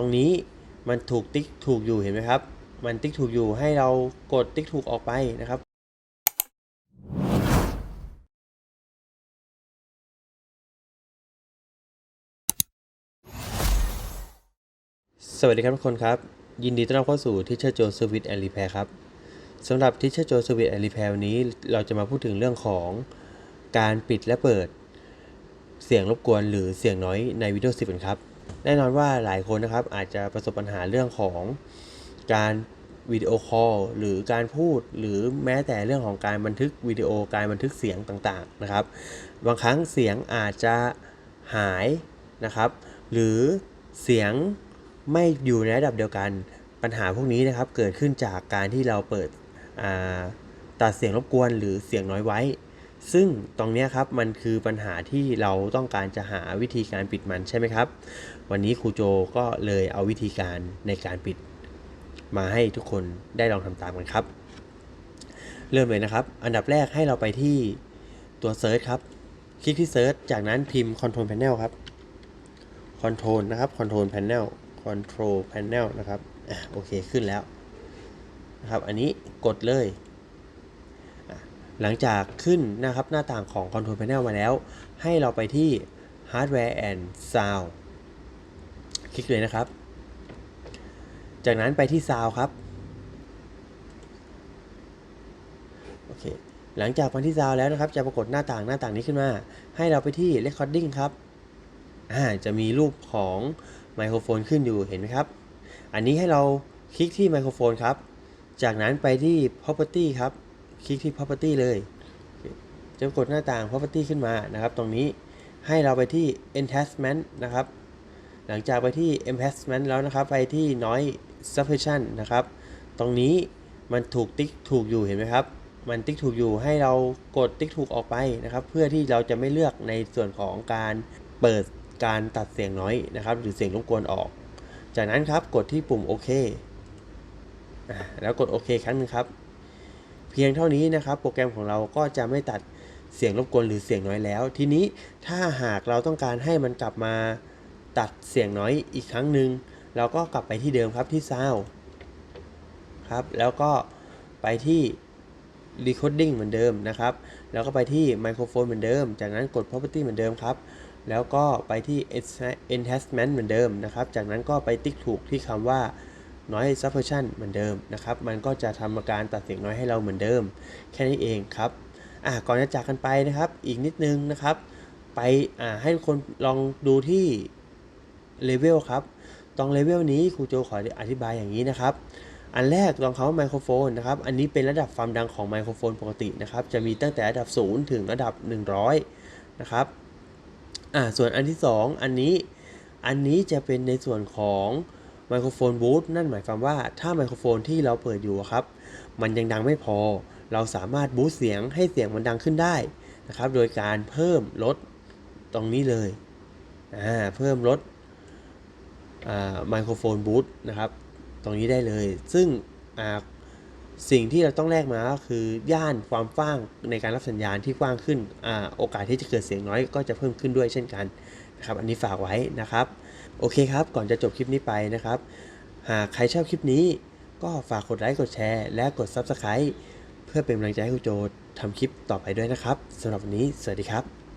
ตรงนี้มันถูกติ๊กถูกอยู่เห็นไหมครับ มันติ๊กถูกอยู่ให้เรากดติ๊กถูกออกไปนะครับสวัสดีครับทุกคนครับ ยินดีต้อนรับเข้าสู่ Teacher Joe Service and Repair ครับสำหรับ Teacher Joe Service and Repair วันนี้เราจะมาพูดถึงเรื่องของการปิดและเปิด เสียงรบกวนหรือเสียงน้อยใน Windows 10 กันครับ แน่นอนว่าหลายคนนะครับอาจจะประสบปัญหาเรื่องของการวิดีโอคอลหรือการพูดหรือแม้แต่เรื่องของการบันทึกวิดีโอการบันทึกเสียงต่างๆนะครับ บางครั้งเสียงอาจจะหายนะครับ หรือเสียงไม่อยู่ในระดับเดียวกันปัญหาพวกนี้นะครับเกิดขึ้นจากการที่เราเปิดตัดเสียงรบกวนหรือเสียงน้อยไว้ ซึ่งตรงนี้ครับมันคือปัญหาที่เราต้องการจะหาวิธีการปิดมันใช่ไหมครับ วันนี้ครูโจก็เลยเอาวิธีการในการปิด มาให้ทุกคนได้ลองทำตามกันครับ เริ่มเลยนะครับ อันดับแรกให้เราไปที่ตัว Search ครับ คลิกที่ Search จากนั้นพิมพ์ Control Panel ครับ Control นะครับ Control Panel Control Panel นะครับอะโอเคขึ้นแล้วนะครับ อันนี้กดเลย หลังจากขึ้นนะครับหน้าต่างของ Control Panel มาแล้ว ให้เราไปที่ Hardware and Sound คลิกเลยนะครับ จากนั้นไปที่ Sound ครับโอเคหลังจากไปที่ Sound แล้วนะครับ จะปรากฏหน้าต่างหน้าต่างนี้ขึ้นมา ให้เราไปที่ Recording ครับอ่าจะมีรูปของไมโครโฟนขึ้นอยู่เห็นไหมครับ อันนี้ให้เราคลิกที่ไมโครโฟนครับ จากนั้นไปที่ property ครับ คลิกที่ property เลยจะปรากฏหน้าต่าง property ขึ้นมานะครับ ตรงนี้ให้เราไปที่ enhancement นะครับ หลังจากไปที่ enhancement แล้วนะครับ ไปที่ noise suppression นะครับ ตรงนี้มันถูกติ๊กถูกอยู่เห็นไหมครับ มันติ๊กถูกอยู่ให้เรากดติ๊กถูกออกไปนะครับ เพื่อที่เราจะไม่เลือกในส่วนของการเปิดการตัดเสียงน้อยนะครับ หรือเสียงรบกวนออก จากนั้นครับกดที่ปุ่มโอเคแล้วกดโอเคครั้งหนึงครับ พียงเท่านี้นะครับ โปรแกรมของเราก็จะไม่ตัดเสียงรบกวนหรือเสียงน้อยแล้ว ทีนี้ถ้าหากเราต้องการให้มันกลับมาตัดเสียงน้อยอีกครั้งหนึ่งเราก็กลับไปที่เดิมครับที่ Sound ครับ แล้วก็ไปที่ Recording เหมือนเดิมนะครับ แล้วก็ไปที่ไมโครโฟนเหมือนเดิม จากนั้นกด Property เหมือนเดิมครับ แล้วก็ไปที่ Enhancement เหมือนเดิมนะครับ จากนั้นก็ไปติ๊กถูกที่คำว่า Noise Suppression เหมือนเดิมนะครับ มันก็จะทำการตัดเสียงน้อยให้เราเหมือนเดิม แค่นี้เองครับอะก่อนจะจากกันไปนะครับ อีกนิดนึงนะครับ ไปอ่าให้ทุกคนลองดูที่เลเวลครับตรงเลเวลนี้ครูโจขออธิบายอย่างนี้นะครับ อันแรกลองคำว่าไมโครโฟนนะครับ อันนี้เป็นระดับความดังของไมโครโฟนปกตินะครับ จะมีตั้งแต่ระดับ 0 ถึงระดับ 100 นะครับ อ่า ส่วนอันที่ 2 อันนี้ อันนี้จะเป็นในส่วนของ ไมโครโฟนบูทนั่นหมายความว่าถ้าไมโครโฟนที่เราเปิดอยู่ครับ มันยังดังไม่พอ เราสามารถบูสต์เสียงให้เสียงมันดังขึ้นได้นะครับ โดยการเพิ่มลดตรงนี้เลยอ่าเพิ่มลดไมโครโฟนบูทนะครับ ตรงนี้ได้เลย ซึ่งสิ่งที่เราต้องแลกมาก็คือย่านความกว้างในการรับสัญญาณที่กว้างขึ้นอโอกาสที่จะเกิดเสียงน้อยก็จะเพิ่มขึ้นด้วยเช่นกันนะครับ อันนี้ฝากไว้นะครับ โอเคครับ ก่อนจะจบคลิปนี้ไปนะครับ หากใครชอบคลิปนี้ ก็ฝากกดไลค์ กดแชร์ และกด Subscribe เพื่อเป็นกำลังใจให้คุณโจทำคลิปต่อไปด้วยนะครับสำหรับวันนี้ สวัสดีครับ